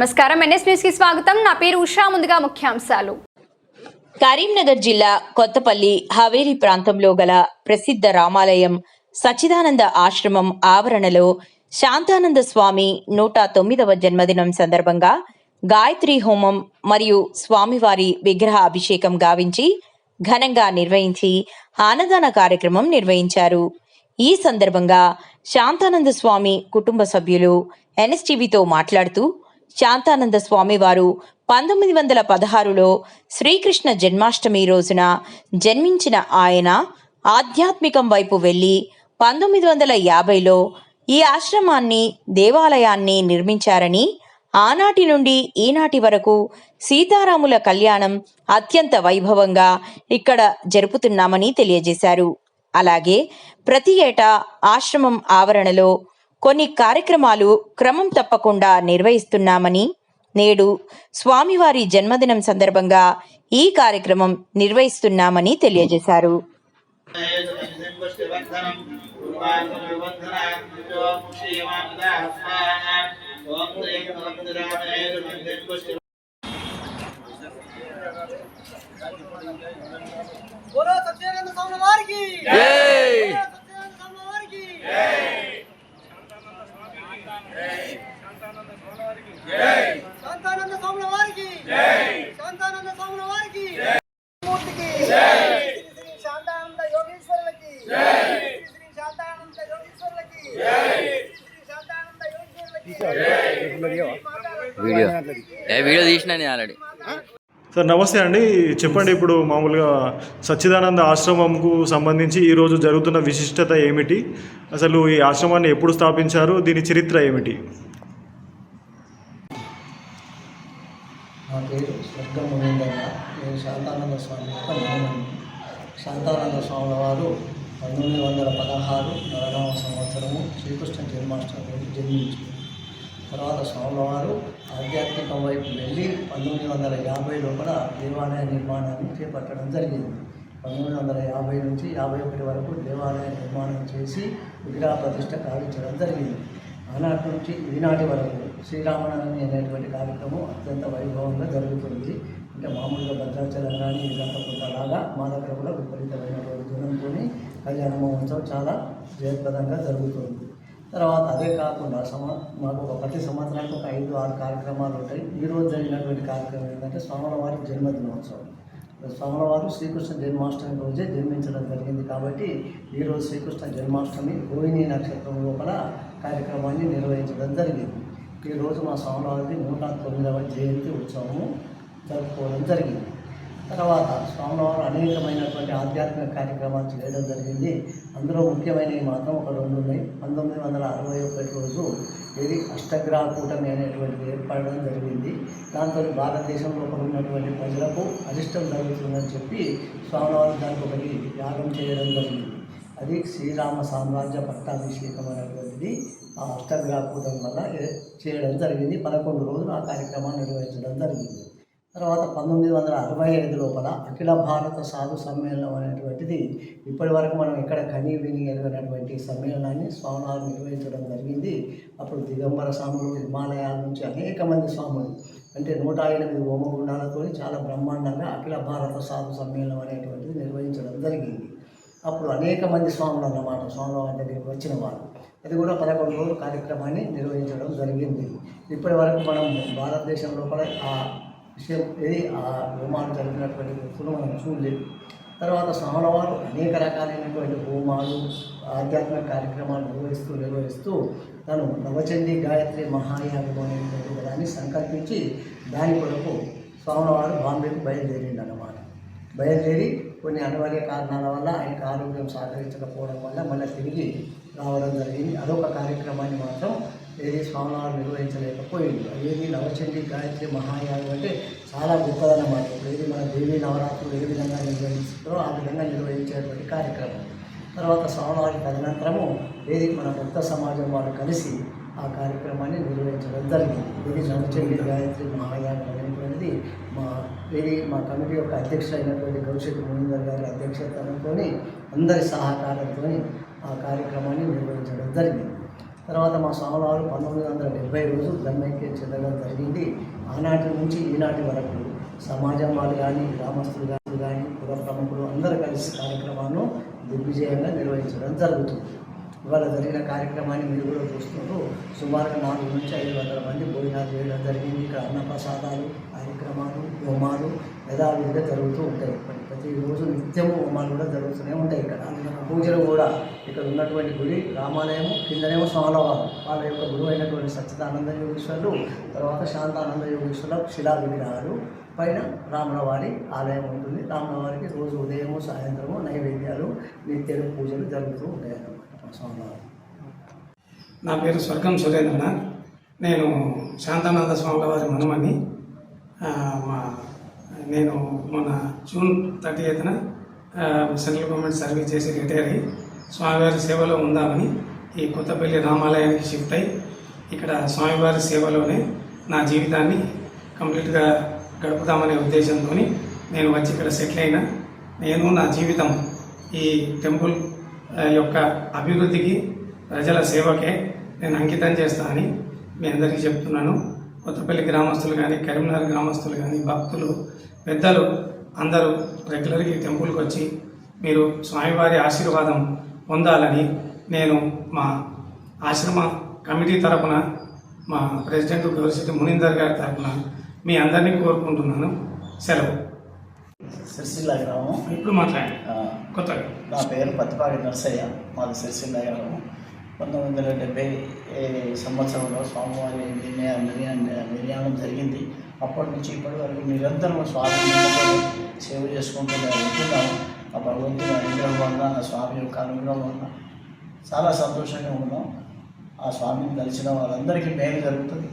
నమస్కారం. ఎన్ఎస్ న్యూస్కి స్వాగతం. నా పేరు ఉషా. ముందుగా ముఖ్యాంశాలు. కరీంనగర్ జిల్లా కొత్తపల్లి హవేరి ప్రాంతంలో గల ప్రసిద్ధ రామాలయం సచ్చిదానంద ఆశ్రమం ఆవరణలో శాంతానంద స్వామి నూట తొమ్మిదవ జన్మదినం సందర్భంగా గాయత్రి హోమం మరియు స్వామివారి విగ్రహ అభిషేకం గావించి ఘనంగా నిర్వహించి ఆనదాన కార్యక్రమం నిర్వహించారు. ఈ సందర్భంగా శాంతానంద స్వామి కుటుంబ సభ్యులు ఎన్ఎస్టీవీతో మాట్లాడుతూ శాంతానంద స్వామి వారు పంతొమ్మిది వందల పదహారులో శ్రీకృష్ణ జన్మాష్టమి రోజున జన్మించిన ఆయన ఆధ్యాత్మికం వైపు వెళ్ళి పంతొమ్మిది వందల యాభైలో ఈ ఆశ్రమాన్ని దేవాలయాన్ని నిర్మించారని ఆనాటి నుండి ఈనాటి వరకు సీతారాముల కళ్యాణం అత్యంత వైభవంగా ఇక్కడ జరుపుతున్నామని తెలియజేశారు. అలాగే ప్రతి ఏటా ఆశ్రమం ఆవరణలో కొన్ని కార్యక్రమాలు క్రమం తప్పకుండా నిర్వహిస్తున్నామని నేడు స్వామివారి జన్మదినం సందర్భంగా ఈ కార్యక్రమం నిర్వహిస్తున్నామని తెలియజేశారు. వీడియో. ఏ వీడియో తీసిన నేను ఆల్రెడీ. సార్ నమస్తే అండి. చెప్పండి ఇప్పుడు మామూలుగా సచ్చిదానంద ఆశ్రమంకు సంబంధించి ఈరోజు జరుగుతున్న విశిష్టత ఏమిటి? అసలు ఈ ఆశ్రమాన్ని ఎప్పుడు స్థాపించారు? దీని చరిత్ర ఏమిటి? నా పేరు స్వర్గం నేను శాంతానంద స్వామి యొక్క శాంతానంద స్వామి వారు పంతొమ్మిది వందల పదహారు నలభవ సంవత్సరము శ్రీకృష్ణ జన్మాష్టమి జన్మించారు. తర్వాత స్వామివారు ఆధ్యాత్మికం వైపు వెళ్ళి పంతొమ్మిది వందల యాభై లోపల దేవాలయ నిర్మాణాన్ని చేపట్టడం జరిగింది. పంతొమ్మిది వందల యాభై నుంచి యాభై ఒకటి వరకు దేవాలయ నిర్మాణం చేసి విగ్రహ ప్రతిష్ట కావించడం జరిగింది. ఆనాటి నుంచి ఈనాటి వరకు శ్రీరామనవమి అనేటువంటి కార్యక్రమం అత్యంత వైభవంగా జరుగుతుంది. అంటే మామూలుగా భద్రాచలం కానీ ఇదంతకుంటలాగా మా దగ్గర కూడా విపరీతమైనటువంటి జనంతో కళ్యాణ మహోత్సవం చాలా జయప్రదంగా జరుగుతుంది. తర్వాత అదే కాకుండా సమా మాకు ఒక ప్రతి సంవత్సరానికి ఒక ఐదు ఆరు కార్యక్రమాలు ఉంటాయి. ఈ రోజు జరిగినటువంటి కార్యక్రమం ఏంటంటే స్వామివారి జన్మదినోత్సవం. స్వామివారు శ్రీకృష్ణ జన్మాష్టమి రోజే జన్మించడం జరిగింది కాబట్టి ఈరోజు శ్రీకృష్ణ జన్మాష్టమి రోహిణి నక్షత్రం లోపల కార్యక్రమాన్ని నిర్వహించడం జరిగింది. ఈరోజు మా స్వామివారిది నూట తొమ్మిదవ జయంతి ఉత్సవము జరుపుకోవడం జరిగింది. తర్వాత స్వామివారు అనేకమైనటువంటి ఆధ్యాత్మిక కార్యక్రమాలు చేయడం జరిగింది. అందులో ముఖ్యమైనవి మాత్రం ఒక రెండు ఉన్నాయి. పంతొమ్మిది వందల అరవై ఒకటి రోజు ఇది అష్టగ్రహ కూటమి అనేటువంటిది ఏర్పడడం జరిగింది. దాంతో భారతదేశం లోపల ఉన్నటువంటి ప్రజలకు అరిష్టం జరుగుతుందని చెప్పి స్వామివారు దానికి ఒకటి యాగం చేయడం జరిగింది. అది శ్రీరామ సామ్రాజ్య పట్టాభిషేకం అనేటువంటిది ఆ అష్టగ్రహ కూటమి వల్ల చేయడం జరిగింది. పదకొండు రోజులు ఆ కార్యక్రమాన్ని నిర్వహించడం జరిగింది. తర్వాత పంతొమ్మిది వందల అరవై ఐదు లోపల అఖిల భారత సాధు సమ్మేళనం అనేటువంటిది ఇప్పటి వరకు మనం ఎక్కడ కనీ విని ఎరగనటువంటి సమ్మేళనాన్ని స్వామివారు నిర్వహించడం జరిగింది. అప్పుడు దిగంబర స్వాములు హిమాలయాల నుంచి అనేక మంది స్వాములు అంటే నూట ఎనిమిది హోమగుండాలతో చాలా బ్రహ్మాండంగా అఖిల భారత సాధు సమ్మేళనం అనేటువంటిది నిర్వహించడం జరిగింది. అప్పుడు అనేక మంది స్వాములు అన్నమాట స్వామివారి దగ్గరికి వచ్చిన వారు అది కూడా పదకొండు రోజుల కార్యక్రమాన్ని నిర్వహించడం జరిగింది. ఇప్పటి వరకు మనం భారతదేశం లోపల ఆ విషయం ఏది ఆ హోమాలు జరిగినటువంటి వ్యక్తులు మనం చూడలేదు. తర్వాత స్వామివారు అనేక రకాలైనటువంటి హోమాలు ఆధ్యాత్మిక కార్యక్రమాలు నిర్వహిస్తూ నిర్వహిస్తూ తను నవచండి గాయత్రి మహాయాగం అనేటువంటి దాన్ని సంకల్పించి దాని కొరకు స్వామివారు బాంబేకు బయలుదేరిండు అన్నమాట బయలుదేరి కొన్ని అనివార్య కారణాల వల్ల ఆయనకు ఆరోగ్యం సహకరించకపోవడం వల్ల మళ్ళీ తిరిగి రావడం జరిగింది. అదొక కార్యక్రమాన్ని మాత్రం ఏది స్వామివారు నిర్వహించలేకపోయింది. ఏది నవచండి గాయత్రి మహాయాగం అంటే చాలా గొప్పదన్నమాట. ఇప్పుడు ఏది మన దేవి నవరాత్రులు ఏ విధంగా నిర్వహిస్తారో ఆ విధంగా నిర్వహించేటువంటి కార్యక్రమం. తర్వాత స్వామివారి తదనంతరము ఏది మన భక్త సమాజం వారు కలిసి ఆ కార్యక్రమాన్ని నిర్వహించడం జరిగింది. ఇది నవచండి గాయత్రి మహాయాగం అనేటువంటిది మా ఇది మా కమిటీ యొక్క అధ్యక్షుడు అయినటువంటి కౌశిక్ మునీందర్ గారి అధ్యక్షతతో అందరి సహకారంతో ఆ కార్యక్రమాన్ని నిర్వహించడం జరిగింది. తర్వాత మా స్వామివారు పంతొమ్మిది వందల డెబ్బై రోజు బ్రహ్మైక్యం చెందడం జరిగింది ఆనాటి నుంచి ఈనాటి వరకు సమాజం వాళ్ళు కానీ గ్రామస్తులు కానీ కానీ పుర ప్రముఖులు అందరూ కలిసి కార్యక్రమాన్ని దిగ్విజయంగా నిర్వహించడం జరుగుతుంది. ఇవాళ జరిగిన కార్యక్రమాన్ని మీరు కూడా చూస్తున్నారు. సుమారుగా నాలుగు నుంచి ఐదు వందల మంది భోజనాలు చేయడం జరిగింది. ఇక్కడ అన్నప్రసాదాలు కార్యక్రమాలు హోమాలు యథావిధిగా జరుగుతూ ఉంటాయి. ప్రతి- ప్రతిరోజు నిత్యము హోమాలు కూడా జరుగుతూనే ఉంటాయి ఇక్కడ. పూజలు కూడా ఇక్కడ ఉన్నటువంటి గుడి రామాలయము కిందనేమో స్వామివారు. వాళ్ళ యొక్క గురువు అయినటువంటి సచ్చిదానంద యోగేశ్వరులు తర్వాత శాంతానంద యోగేశ్వరుల శిలా విగ్రహాలు. పైన రామలవారి ఆలయం ఉంటుంది. రామలవారికి రోజు ఉదయము సాయంత్రము నైవేద్యాలు నిత్యలు పూజలు జరుగుతూ ఉంటాయి అన్నమాట స్వామివారు. నా పేరు స్వర్గం సురేంద్రన. నేను శాంతానంద స్వామి వారి మనమని నేను మొన్న జూన్ థర్టీ ఎయిత్న సెంట్రల్ గవర్నమెంట్ సర్వీస్ చేసి రిటైర్ అయ్యి స్వామివారి సేవలో ఉందామని ఈ కొత్తపల్లి రామాలయానికి షిఫ్ట్ అయ్యి ఇక్కడ స్వామివారి సేవలోనే నా జీవితాన్ని కంప్లీట్గా గడుపుదామనే ఉద్దేశంతో నేను వచ్చి ఇక్కడ సెటిల్ అయినా. నేను నా జీవితం ఈ టెంపుల్ యొక్క అభివృద్ధికి ప్రజల సేవకే నేను అంకితం చేస్తానని మీ అందరికీ చెప్తున్నాను కొత్తపల్లి గ్రామస్తులు కానీ కరీంనగర్ గ్రామస్తులు కానీ భక్తులు పెద్దలు అందరూ రెగ్యులర్గా ఈ టెంపుల్కి వచ్చి మీరు స్వామివారి ఆశీర్వాదం పొందాలని నేను మా ఆశ్రమ కమిటీ తరపున మా ప్రెసిడెంట్ గౌరవశెట్టి మునీందర్ గారి తరపున మీ అందరినీ కోరుకుంటున్నాను సెలవు సిరిసిల్ల గ్రామం ఇప్పుడు మాట్లాడండి కొత్తగా నా పేరు పత్తిపాటి నర్సయ్య మాది సిరిసిల్ల గ్రామం పంతొమ్మిది వందల డెబ్బై సంవత్సరంలో స్వామివారి నిర్ణయ నిర్ణయం జరిగింది. అప్పటి నుంచి ఇప్పటి వరకు నిరంతరం స్వామి సేవ చేసుకుంటూ వెళ్తున్నాము ఆ భగవంతుని అనుగ్రహం వల్ల ఆ స్వామి యొక్క అనుగ్రహం వల్ల చాలా సంతోషంగా ఉన్నాం. ఆ స్వామిని కలిసిన వాళ్ళందరికీ మేలు జరుగుతుంది.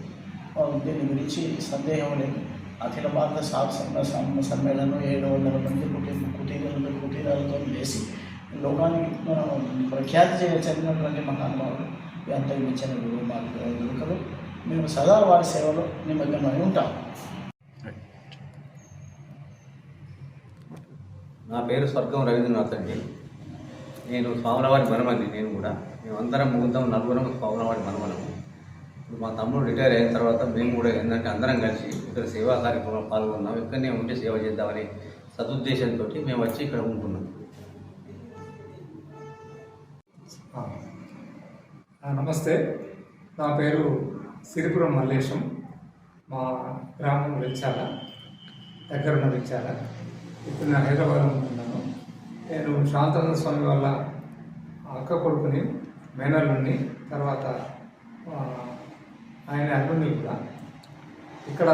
దీని గురించి సందేహం లేదు. అఖిల భారత సాగు సమ్మేళనం ఏడు వందల మంది కుటీర కుటీరాలతో కుటీరాలతో వేసి లోకానికి మనం ప్రఖ్యాతి చేయ చెందినటువంటి మహానుభావులు ఎంత ఇచ్చిన గురువు మాకు దొరకదు. మేము సదా వారి సేవలో నిమగ్నమై ఉంటాం. నా పేరు స్వర్గం రవీంద్రనాథ్ అండి. నేను స్వామివారి మనమంది నేను కూడా. మేమందరం ముగ్గురం నలుగురం స్వామివారి మనమనము ఇప్పుడు మా తమ్ముడు రిటైర్ అయిన తర్వాత మేము కూడా ఏంటంటే అందరం కలిసి ఇక్కడ సేవా కార్యక్రమంలో పాల్గొన్నాం. ఇక్కడనే ఉంటే సేవ చేద్దామని సదుద్దేశంతో మేము వచ్చి ఇక్కడ ఉంటున్నాం. నమస్తే. నా పేరు సిరిపురం మల్లేశం. మా గ్రామం వెచ్చాల దగ్గరున్న వెచ్చాల ఇప్పుడు నేను హైదరాబాద్లో ఉంటున్నాను. నేను శాంతానంద స్వామి వాళ్ళ అక్క కొడుకుని మేనల్లుని తర్వాత ఆయన అల్లుని కూడా. ఇక్కడ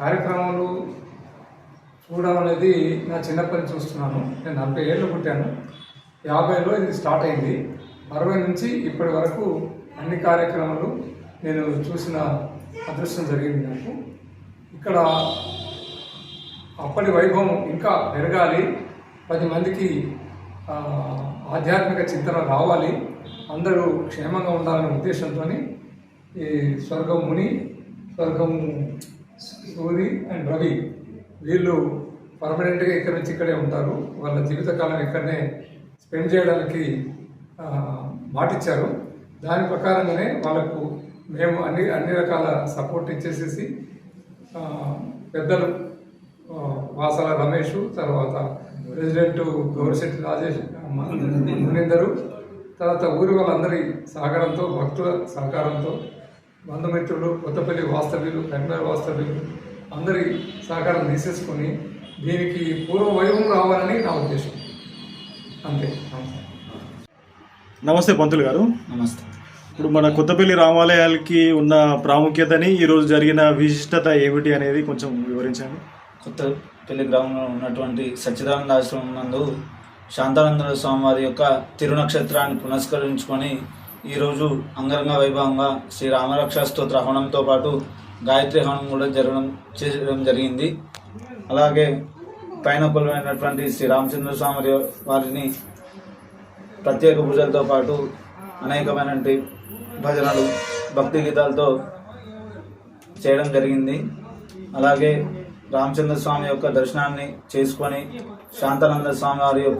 కార్యక్రమాలు చూడడం అనేది నా చిన్నప్పటి నుంచి చూస్తున్నాను. నేను నలభై ఏళ్ళు పుట్టాను. యాభైలో ఇది స్టార్ట్ అయింది. అరవై నుంచి ఇప్పటి వరకు అన్ని కార్యక్రమాలు నేను చూసిన అదృష్టం జరిగింది నాకు. ఇక్కడ అప్పటి వైభవం ఇంకా పెరగాలి. పది మందికి ఆధ్యాత్మిక చింతన రావాలి. అందరూ క్షేమంగా ఉండాలనే ఉద్దేశంతో ఈ స్వర్గం ముని స్వర్గం సూరి అండ్ రవి వీళ్ళు పర్మనెంట్గా ఇక్కడ నుంచి ఇక్కడే ఉంటారు. వాళ్ళ జీవితకాలం ఇక్కడనే స్పెండ్ చేయడానికి మాటిచ్చారు. దాని ప్రకారంగానే వాళ్ళకు మేము అన్ని అన్ని రకాల సపోర్ట్ ఇచ్చేసేసి పెద్దలు వాసల వాసాల రమేష్ తర్వాత ప్రెసిడెంట్ గౌరిశెట్టి రాజేష్ మునిందరు తర్వాత ఊరి వాళ్ళందరి సహకారంతో భక్తుల సహకారంతో బంధుమిత్రులు కొత్తపల్లి వాస్తవ్యులు కరీంనగర్ వాస్తవ్యులు అందరి సహకారం తీసేసుకొని దీనికి పూర్వ వైభవం రావాలని నా ఉద్దేశం. అంతే. నమస్తే నమస్తే పంతులు గారు. నమస్తే. ఇప్పుడు మన కొత్తపల్లి రామాలయాలకి ఉన్న ప్రాముఖ్యతని ఈరోజు జరిగిన విశిష్టత ఏమిటి అనేది కొంచెం వివరించండి. కొత్త పెళ్ళి గ్రామంలో ఉన్నటువంటి సచ్చిదానంద ఆశ్రమం నందు శాంతానంద స్వామి వారి యొక్క తిరునక్షత్రాన్ని పునస్కరించుకొని ఈరోజు అంగరంగ వైభవంగా శ్రీ రామరక్ష స్తోత్ర హవనంతో పాటు గాయత్రి హవనం కూడా జరగడం చేయడం జరిగింది. అలాగే పైన కొలువైనటువంటి శ్రీ రామచంద్ర స్వామి వారి- వారిని ప్రత్యేక పూజలతో పాటు అనేకమైనటువంటి భజనలు భక్తి గీతాలతో చేయడం జరిగింది. అలాగే రామచంద్ర స్వామి యొక్క దర్శనాన్ని చేసుకొని శాంతానంద స్వామి వారి యొక్క